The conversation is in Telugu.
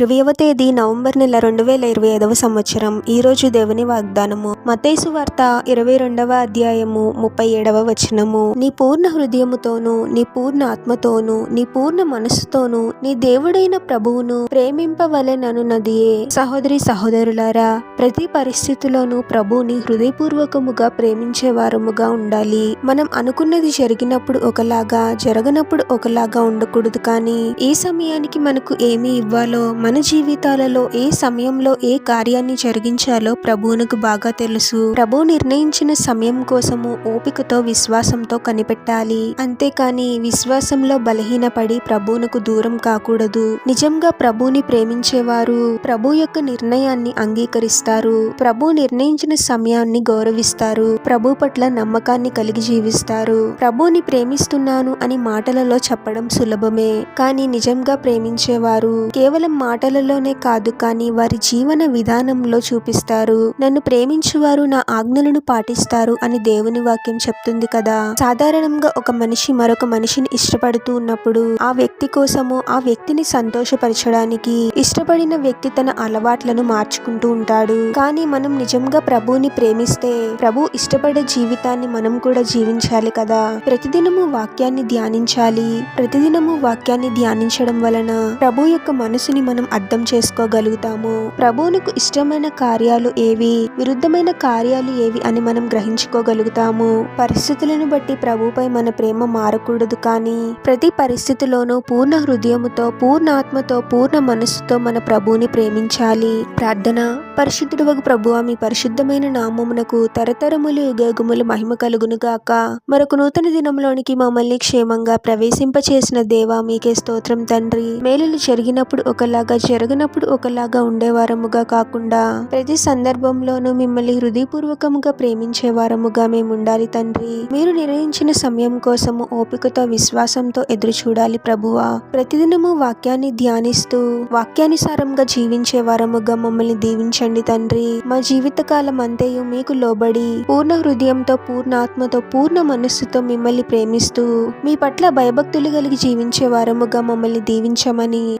ఇరవైవ తేదీ నవంబర్ నెల రెండు వేల ఇరవై ఐదవ సంవత్సరం. ఈరోజు దేవుని వాగ్దానము. మతేసు వార్త ఇరవై రెండవ అధ్యాయము ముప్పై ఏడవ వచనము. నీ పూర్ణ హృదయముతోను నీ పూర్ణ ఆత్మతోను నీ పూర్ణ మనస్సుతోను నీ దేవుడైన ప్రభువును ప్రేమింపవలెననున్నదియే సహోదరి సహోదరులారా ప్రతి పరిస్థితిలోనూ ప్రభువుని హృదయపూర్వకముగా ప్రేమించే వారముగా ఉండాలి. మనం అనుకున్నది జరిగినప్పుడు ఒకలాగా జరగనప్పుడు ఒకలాగా ఉండకూడదు కానీ ఏ సమయానికి మనకు ఏమి ఇవ్వాలో మన మన జీవితాలలో ఏ సమయంలో ఏ కార్యాన్ని జరిగించాలో ప్రభువునకు బాగా తెలుసు. ప్రభు నిర్ణయించిన సమయం కోసము ఓపికతో విశ్వాసంతో కనిపెట్టాలి. అంతేకాని విశ్వాసంలో బలహీనపడి ప్రభువునకు దూరం కాకూడదు. నిజంగా ప్రభువుని ప్రేమించేవారు ప్రభు యొక్క నిర్ణయాన్ని అంగీకరిస్తారు. ప్రభు నిర్ణయించిన సమయాన్ని గౌరవిస్తారు. ప్రభు పట్ల నమ్మకాన్ని కలిగి జీవిస్తారు. ప్రభుని ప్రేమిస్తున్నాను అని మాటలలో చెప్పడం సులభమే. కానీ నిజంగా ప్రేమించేవారు కేవలం మాట మాటలలోనే కాదు కానీ వారి జీవన విధానంలో చూపిస్తారు. నన్ను ప్రేమించువారు నా ఆజ్ఞలను పాటిస్తారు అని దేవుని వాక్యం చెప్తుంది కదా. సాధారణంగా ఒక మనిషి మరొక మనిషిని ఇష్టపడుతూ ఉన్నప్పుడు ఆ వ్యక్తి కోసము ఆ వ్యక్తిని సంతోషపరచడానికి ఇష్టపడిన వ్యక్తి తన అలవాట్లను మార్చుకుంటూ ఉంటాడు. కానీ మనం నిజంగా ప్రభువుని ప్రేమిస్తే ప్రభు ఇష్టపడే జీవితాన్ని మనం కూడా జీవించాలి కదా. ప్రతిదినము వాక్యాన్ని ధ్యానించాలి. ప్రతిదినము వాక్యాన్ని ధ్యానించడం వలన ప్రభు యొక్క మనసుని మనం అర్థం చేసుకోగలుగుతాము. ప్రభువునకు ఇష్టమైన కార్యాలు ఏవి? విరుద్ధమైన కార్యాలు ఏవి అని మనం గ్రహించుకోగలుగుతాము. పరిస్థితులను బట్టి ప్రభుపై మన ప్రేమ మారకూడదు కానీ ప్రతి పరిస్థితిలోనూ పూర్ణ హృదయముతో పూర్ణ ఆత్మతో పూర్ణ మనస్సుతో మన ప్రభువుని ప్రేమించాలి. ప్రార్థన. పరిశుద్ధుడు ప్రభు మీ పరిశుద్ధమైన నామమునకు తరతరములు యుగములు మహిమ కలుగును గాక మరొక నూతన దినంలోనికి మమ్మల్ని క్షేమంగా ప్రవేశింపచేసిన దేవా మీకే స్తోత్రం తండ్రి. మేలులు జరిగినప్పుడు ఒకలాగా జరగనప్పుడు ఒకలాగా ఉండేవారముగా కాకుండా ప్రతి సందర్భంలోనూ మిమ్మల్ని హృదయపూర్వకముగా ప్రేమించే వారముగా మేము ఉండాలి తండ్రి. మీరు నిర్ణయించిన సమయం కోసము ఓపికతో విశ్వాసంతో ఎదురు చూడాలి ప్రభువా. ప్రతిదినము వాక్యాన్ని ధ్యానిస్తూ వాక్యానుసారంగా జీవించే వారముగా మమ్మల్ని దీవించండి తండ్రి. మా జీవితకాలం అంతయు మీకు లోబడి పూర్ణ హృదయంతో పూర్ణ ఆత్మతో పూర్ణ మనస్సుతో మిమ్మల్ని ప్రేమిస్తూ మీ పట్ల భయభక్తులు కలిగి జీవించే వారముగా మమ్మల్ని దీవించమని